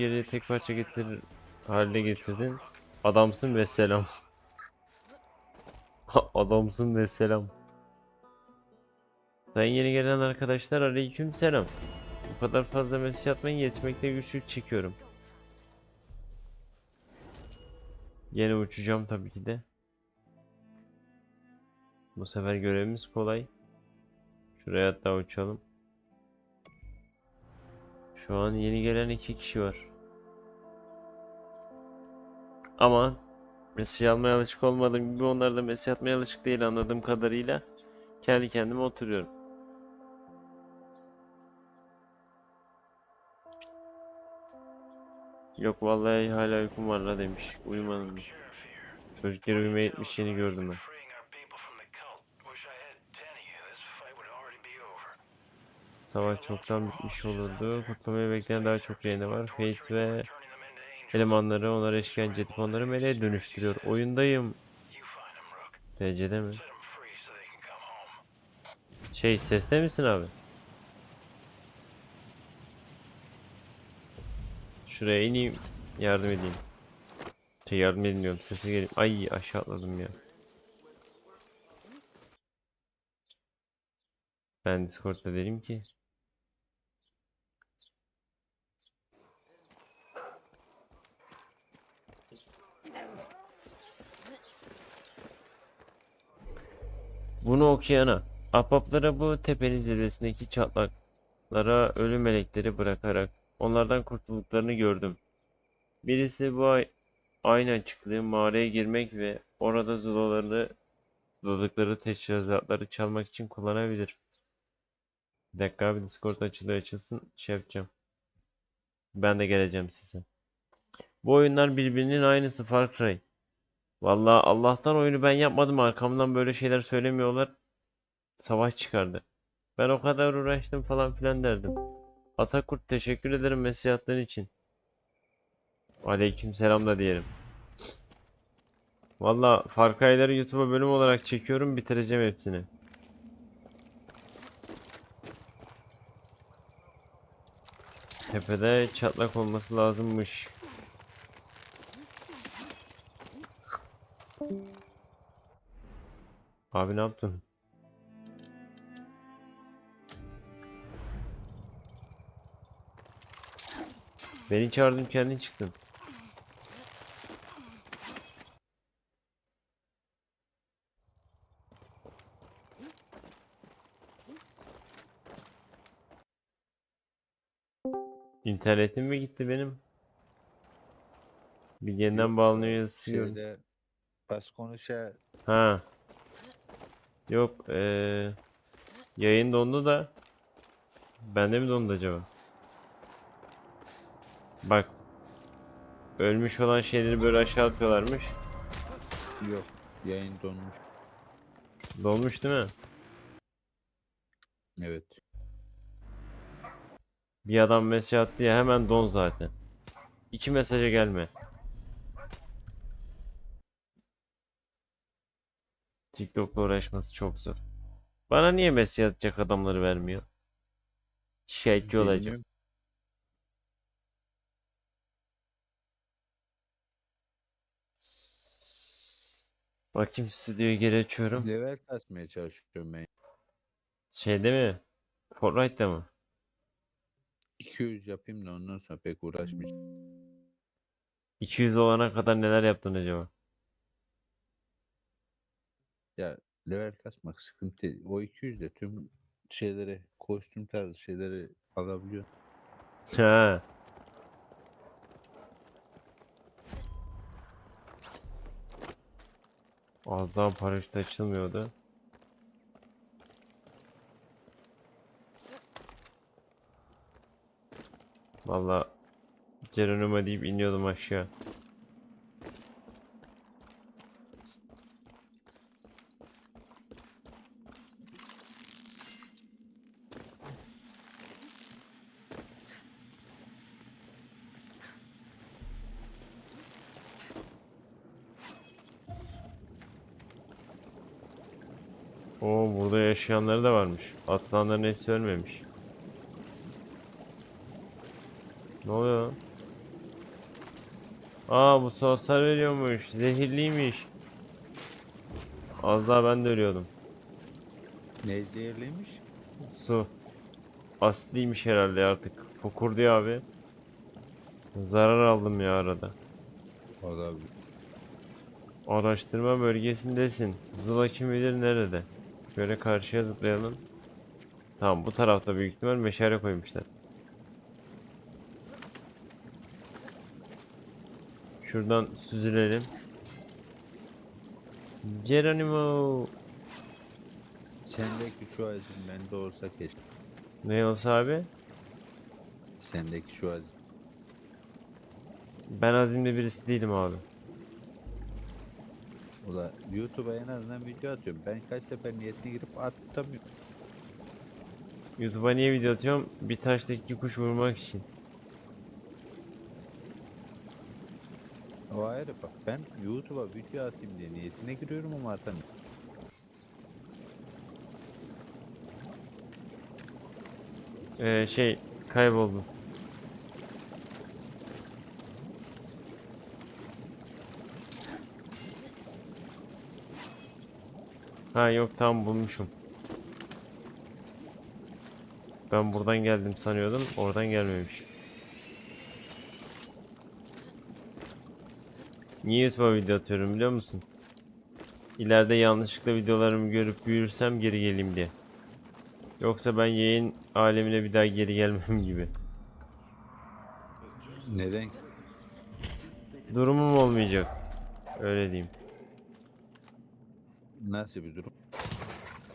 geri tek parça getirir haline getirdin. Adamsın ve selam. Adamsın ve selam. Sayın yeni gelen arkadaşlar aleyküm selam. Bu kadar fazla mesaj atmayın yetmekte güçlük çekiyorum. Yine uçacağım tabii ki de. Bu sefer görevimiz kolay. Şuraya hatta uçalım. Şu an yeni gelen iki kişi var. Ama mesaj almaya alışık olmadığım gibi onlar da mesaj atmaya alışık değil anladığım kadarıyla. Kendi kendime oturuyorum. Yok vallahi hala uykum var la demiş. Uyumadım. Çocuklar uyumaya gitmiş yeni gördüm ben. Savaş çoktan bitmiş olurdu. Kutlamaya bekleyen daha çok reyne var. Fate ve elemanları onlara işkence edip onları meleğe dönüştürüyor. Oyundayım. DC'de mi? Şey seste misin abi? Şuraya ineyim. Yardım edeyim. Şey yardım edeyim diyorum. Sesi geleyim. Ay aşağı atladım ya. Ben Discord'da dedim ki. Bunu okuyana, ahbaplara bu tepenin zirvesindeki çatlaklara ölü melekleri bırakarak onlardan kurtulduklarını gördüm. Birisi bu ay aynı açıklığı mağaraya girmek ve orada zulalarını zuladıkları teçhizatları çalmak için kullanabilir. Bir dakika abi Discord açılıyor açılsın şey yapacağım. Ben de geleceğim size. Bu oyunlar birbirinin aynısı Far Cry. Vallahi Allah'tan oyunu ben yapmadım arkamdan böyle şeyler söylemiyorlar. Savaş çıkardı. Ben o kadar uğraştım falan filan derdim. Atakurt teşekkür ederim mesaj attığın için. Aleyküm selam da diyelim. Valla Far Cry'ları YouTube'a bölüm olarak çekiyorum bitireceğim hepsini. Tepede çatlak olması lazımmış. Abi ne yaptın? Beni çağırdın kendin çıktın. İnternetim mi gitti benim? Bir yeniden bağlanıyor gördüm. Şeyde bas konuşa Ha. Yok eee yayın dondu da bende mi dondu acaba? Bak ölmüş olan şeyleri böyle aşağı atıyorlarmış. yok. Yayın donmuş. Dolmuş değil mi? Evet. Bir adam mesaj attı ya hemen don zaten. İki mesaja gelme. TikTok'la uğraşması çok zor. Bana niye mesaj atacak adamları vermiyor? Şikayetçi olacağım. Bilmiyorum. Bakayım stüdyoyu geri açıyorum. Level kasmaya çalışıyorum ben. Şeyde mi? Fortnite'da mı? 200 yapayım da ondan sonra pek uğraşmayacağım. 200 olana kadar neler yaptın acaba? Ya level kasmak sıkıntı. O 200 de tüm şeyleri, kostüm tarzı şeyleri alabiliyor. Ha. Az daha paraşüt açılmıyordu. Valla Geronimo deyip iniyordum aşağı. Oo burada yaşayanları da varmış. Atılanların hepsi ölmemiş. Ne oluyor lan? Aa bu su hasar veriyormuş. Zehirliymiş. Az daha ben de ölüyordum. Ne zehirliymiş? Su. Aslıymış herhalde artık. Fokur diyor abi. Zarar aldım ya arada. O da Araştırma bölgesindesin. Zula kim bilir nerede. Şöyle karşıya zıplayalım. Tamam bu tarafta büyük ihtimal meşale koymuşlar. Şuradan süzülelim. Geronimo. Sendeki şu azim bende olsa keşke. Ne olsa abi? Sendeki şu azim. Ben azimli birisi değilim abi. Da YouTube'a en azından video atıyorum. Ben kaç sefer niyetine girip atamıyorum. YouTube'a niye video atıyorum? Bir taşla iki kuş vurmak için. O ayrı bak ben YouTube'a video atayım diye niyetine giriyorum ama atamıyorum. Ee, şey kayboldum. Ha yok tam bulmuşum. Ben buradan geldim sanıyordum. Oradan gelmemiş. Niye YouTube'a video atıyorum biliyor musun? İleride yanlışlıkla videolarımı görüp büyürsem geri geleyim diye. Yoksa ben yayın alemine bir daha geri gelmem gibi. Neden? Durumum olmayacak. Öyle diyeyim. Nasıl bir durum?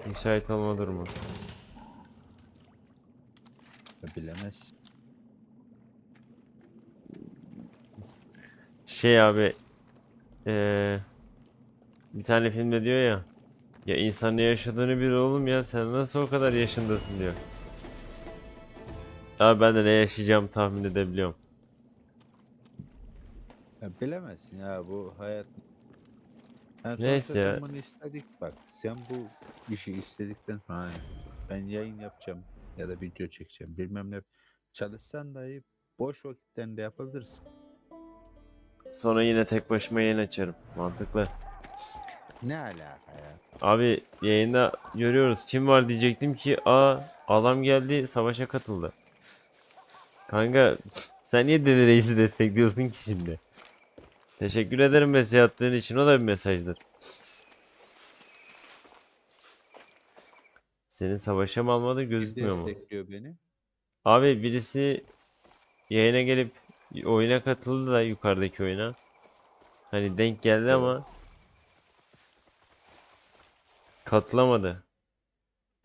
Müsait olma durumu. Bilemez. Şey abi eee, bir tane filmde diyor ya ya insan ne yaşadığını bil oğlum ya sen nasıl o kadar yaşındasın diyor. Abi ben de ne yaşayacağımı tahmin edebiliyorum. Ya bilemezsin ya bu hayat. Yani Neyse sen bunu istedik bak. Sen bu işi istedikten sonra hani ben yayın yapacağım ya da video çekeceğim bilmem ne. Çalışsan dahi boş vakitlerinde yapabilirsin. Sonra yine tek başıma yayın açarım. Mantıklı. Ne alaka ya? Abi yayında görüyoruz. Kim var diyecektim ki aa adam geldi savaşa katıldı. Kanka sen niye Deli Reis'i destekliyorsun ki şimdi? Teşekkür ederim mesaj attığın için o da bir mesajdır. Senin savaşa mı almadı gözükmüyor mu? destekliyor beni? Abi birisi yayına gelip oyuna katıldı da yukarıdaki oyuna. Hani denk geldi Evet. ama katılamadı.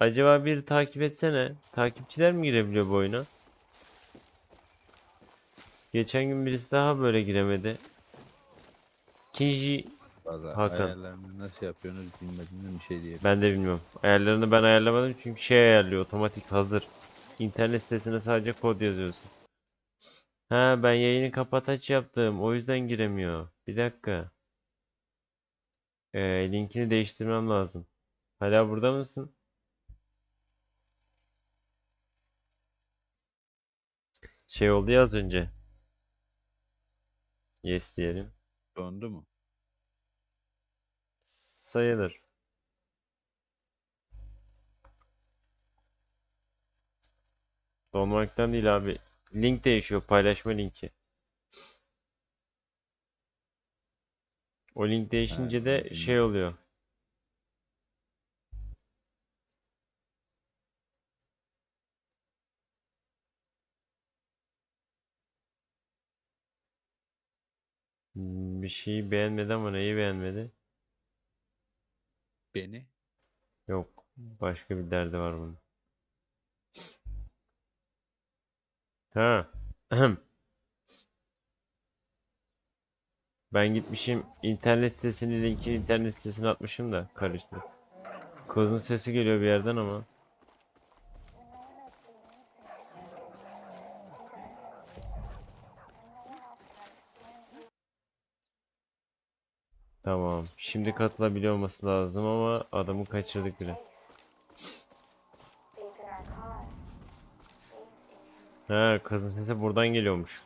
Acaba bir takip etsene. Takipçiler mi girebiliyor bu oyuna? Geçen gün birisi daha böyle giremedi. Kinji Valla Hakan. ayarlarını nasıl yapıyorsunuz bilmediğimden bir şey diyeyim. ben de bilmiyorum. Ayarlarını ben ayarlamadım çünkü şey ayarlıyor otomatik hazır. İnternet sitesine sadece kod yazıyorsun. Ha ben yayını kapataç yaptım. O yüzden giremiyor. Bir dakika. Ee, linkini değiştirmem lazım. Hala burada mısın? Şey oldu ya az önce. Yes diyelim. Dondu mu? Sayılır. Donmaktan değil abi. Link değişiyor. Paylaşma linki. O link değişince de şey oluyor. Bir şeyi beğenmedi ama neyi beğenmedi? Beni? Yok. Başka bir derdi var bunun. Ha. Ben gitmişim internet sitesinin linkini internet sitesine atmışım da karıştı. Kızın sesi geliyor bir yerden ama. Tamam. Şimdi katılabiliyor olması lazım ama adamı kaçırdık bile. Ha, kızın sesi buradan geliyormuş.